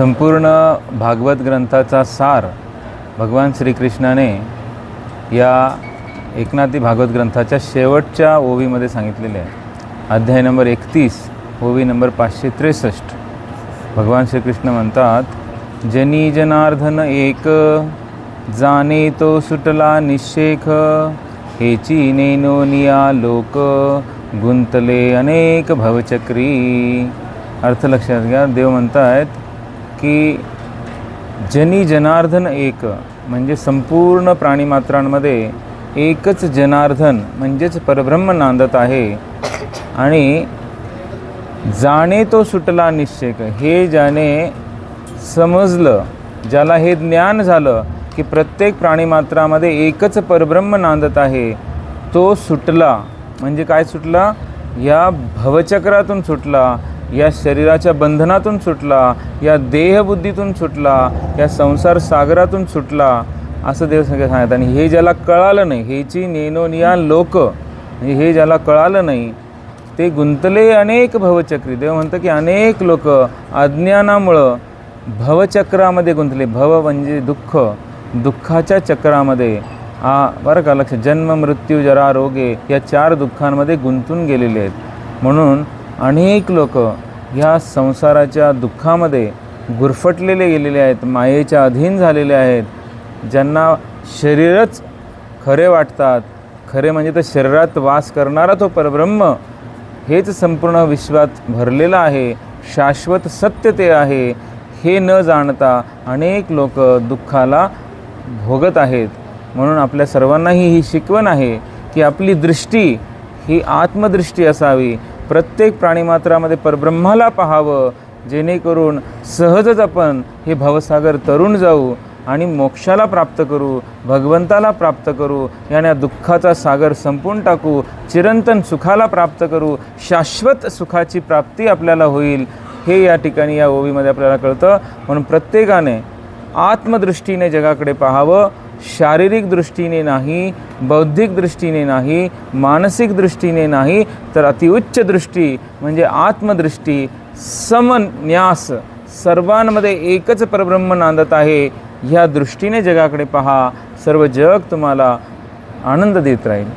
संपूर्ण भागवत ग्रंथाचा सार भगवान श्रीकृष्णाने या एकनाथी भागवत ग्रंथाच्या शेवटच्या ओवीमध्ये सांगितलेले आहे. अध्याय नंबर एकतीस ओवी नंबर पाचशे त्रेसष्ट. भगवान श्रीकृष्ण म्हणतात जनी जनार्दन एक जाने तो सुटला निशेख हेची नेनो निया लोक गुंतले अनेक भवचक्री. अर्थ लक्षात घ्या देव म्हणतायत की जनी जनार्दन एक म्हणजे संपूर्ण प्राणीमात्रांमध्ये एकच जनार्दन म्हणजेच परब्रह्म नांदत आहे. आणि जाणे तो सुटला निश्चय हे ज्याने समजलं ज्याला हे ज्ञान झालं की प्रत्येक प्राणीमात्रामध्ये एकच परब्रह्म नांदत आहे तो सुटला. म्हणजे काय सुटला? या भवचक्रातून सुटला. या शरीराच्या बंधनातून सुटला या देहबुद्धीतून सुटला या संसार सागरातून सुटला असं देव सांगत आणि हे ज्याला कळालं नाही हेची नेनोनिया लोक म्हणजे हे ज्याला कळालं नाही ते गुंतले अनेक भवचक्री. देव म्हणतं की अनेक लोक अज्ञानामुळं भवचक्रामध्ये गुंतले. भव म्हणजे दुःख दुःखाच्या चक्रामध्ये. आ बरं का लक्ष. जन्म मृत्यू जरा रोगे या चार दुःखांमध्ये गुंतून गेलेले आहेत. म्हणून अनेक लोक ह्या संसाराच्या दुःखामध्ये गुरफटलेले गेलेले आहेत मायेच्या अधीन झालेले आहेत ज्यांना शरीरच खरे वाटतात. खरे म्हणजे तर शरीरात वास करणारा तो परब्रह्म हेच संपूर्ण विश्वात भरलेलं आहे. शाश्वत सत्य ते आहे. हे न जाणता अनेक लोक दुःखाला भोगत आहेत. म्हणून आपल्या सर्वांनाही ही शिकवण आहे की आपली दृष्टी ही आत्मदृष्टी असावी. प्रत्येक प्राणीमात्रामध्ये परब्रह्माला पाहावं जेणेकरून सहजच आपण हे भवसागर तरुण जाऊ आणि मोक्षाला प्राप्त करू भगवंताला प्राप्त करू याने दुःखाचा सागर संपून टाकू चिरंतन सुखाला प्राप्त करू शाश्वत सुखाची प्राप्ती आपल्याला होईल. हे या ठिकाणी या ओवीमध्ये आपल्याला कळतं. म्हणून प्रत्येकाने आत्मदृष्टीने जगाकडे पाहावं शारीरिक दृष्टीने नाही बौद्धिक दृष्टीने नाही मानसिक दृष्टीने नाही तर अतिउच्च दृष्टी म्हणजे आत्मदृष्टी समन्यास. सर्वांमध्ये एकच परब्रह्म नांदत आहे ह्या दृष्टीने जगाकडे पहा सर्व जग तुम्हाला आनंद देत राहील.